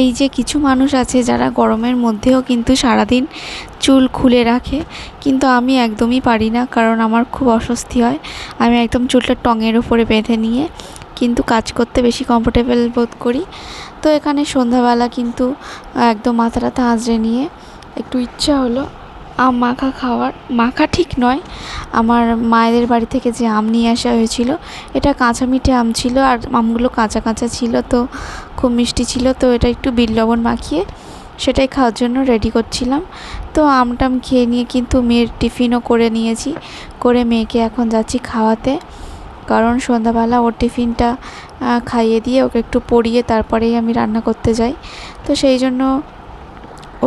এই যে কিছু মানুষ আছে যারা গরমের মধ্যেও কিন্তু সারাদিন চুল খুলে রাখে, কিন্তু আমি একদমই পারি না কারণ আমার খুব অস্বস্তি হয়। আমি একদম চুলটা টঙের উপরে বেঁধে নিয়ে কিন্তু কাজ করতে বেশি কমফোর্টেবল বোধ করি। তো এখানে সন্ধ্যাবেলা কিন্তু একদম মাথা টাথা আঁচড়ে নিয়ে একটু ইচ্ছা হলো আম মাখা খাওয়ার, মাখা ঠিক নয়। আমার মায়েদের বাড়ি থেকে যে আম নিয়ে আসা হয়েছিল, এটা কাঁচা মিঠে আম ছিল আর আমগুলো কাঁচা কাঁচা ছিল তো, খুব মিষ্টি ছিল তো এটা একটু বিট লবণ মাখিয়ে সেটাই খাওয়ার জন্য রেডি করছিলাম। তো আমটাম খেয়ে নিয়ে কিন্তু মেয়ের টিফিনও করে নিয়েছি, করে মেয়েকে এখন যাচ্ছি খাওয়াতে। কারণ সন্ধ্যাবেলা ওর টিফিনটা খাইয়ে দিয়ে ওকে একটু পড়িয়ে তারপরেই আমি রান্না করতে যাই। তো সেই জন্য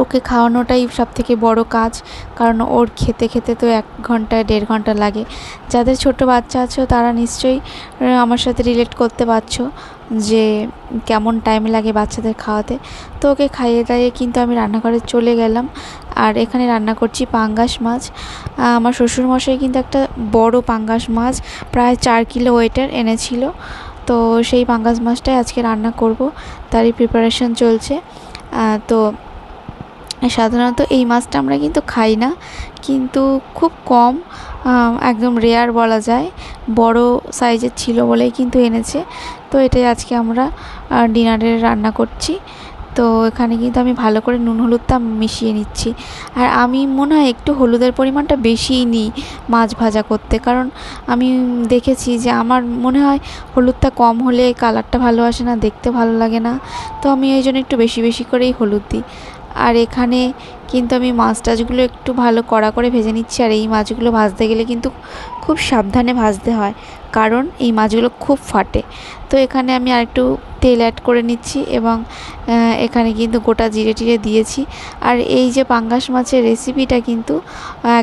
ওকে খাওয়ানোটাই সব থেকে বড় কাজ, কারণ ওর খেতে খেতে তো এক ঘণ্টা, দেড় ঘণ্টা লাগে। যাদের ছোট বাচ্চা আছো, তারা নিশ্চয়ই আমার সাথে রিলেট করতে পারছ যে কেমন টাইম লাগে বাচ্চাদের খাওয়াতে। তো ওকে খাইয়ে দাইয়ে কিন্তু আমি রান্নাঘরে চলে গেলাম। আর এখানে রান্না করছি পাঙ্গাস মাছ। আমার শ্বশুরমশাই কিন্তু একটা বড় পাঙ্গাস মাছ, প্রায় চার কিলো ওয়েটের এনেছিল। তো সেই পাঙ্গাস মাছটাই আজকে রান্না করব। তারই প্রিপারেশন চলছে। তো সাধারণত এই মাছটা আমরা কিন্তু খাই না। কিন্তু খুব কম একদম রেয়ার বলা যায়। বড় সাইজের ছিল বলেই কিন্তু এনেছে। তো এটাই আজকে আমরা ডিনারে রান্না করছি। তো এখানে কিন্তু আমি ভালো করে নুন, হলুদটা মিশিয়ে নিচ্ছি। আর আমি মনে হয় একটু হলুদের পরিমাণটা বেশিই নিই মাছ ভাজা করতে। কারণ আমি দেখেছি যে আমার মনে হয় হলুদটা কম হলে কালারটা ভালো আসে না, দেখতে ভালো লাগে না। তো আমি এই জন্য একটু বেশি বেশি করেই হলুদ দিই। আর এখানে কিন্তু আমি মাছ টাছগুলো একটু ভালো কড়া করে ভেজে নিচ্ছি, আর এই মাছগুলো ভাজতে গেলে কিন্তু খুব সাবধানে ভাজতে হয়, কারণ এই মাছগুলো খুব ফাটে। তো এখানে আমি আরেকটু তেল অ্যাড করে নিচ্ছি এবং এখানে কিন্তু গোটা জিরে টিরে দিয়েছি। আর এই যে পাঙ্গাস মাছের রেসিপিটা কিন্তু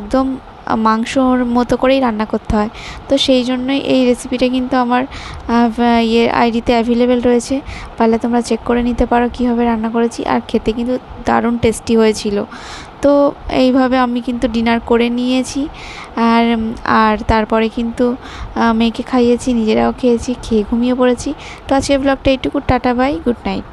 একদম মাংসর মতো করেই রান্না করতে হয়। তো সেই জন্যই এই রেসিপিটা কিন্তু আমার ইয়ে আইডিতে অ্যাভেলেবেল রয়েছে। পারলে তোমরা চেক করে নিতে পারো কীভাবে রান্না করেছি। আর খেতে কিন্তু দারুণ টেস্টি হয়েছিল। তো এইভাবে আমি কিন্তু ডিনার করে নিয়েছি। আর আর তারপরে কিন্তু মেয়েকে খাইয়েছি, নিজেরাও খেয়েছি, খেয়ে ঘুমিয়ে পড়েছি। তো আজকের ব্লগটা এইটুকু। Tata bye good night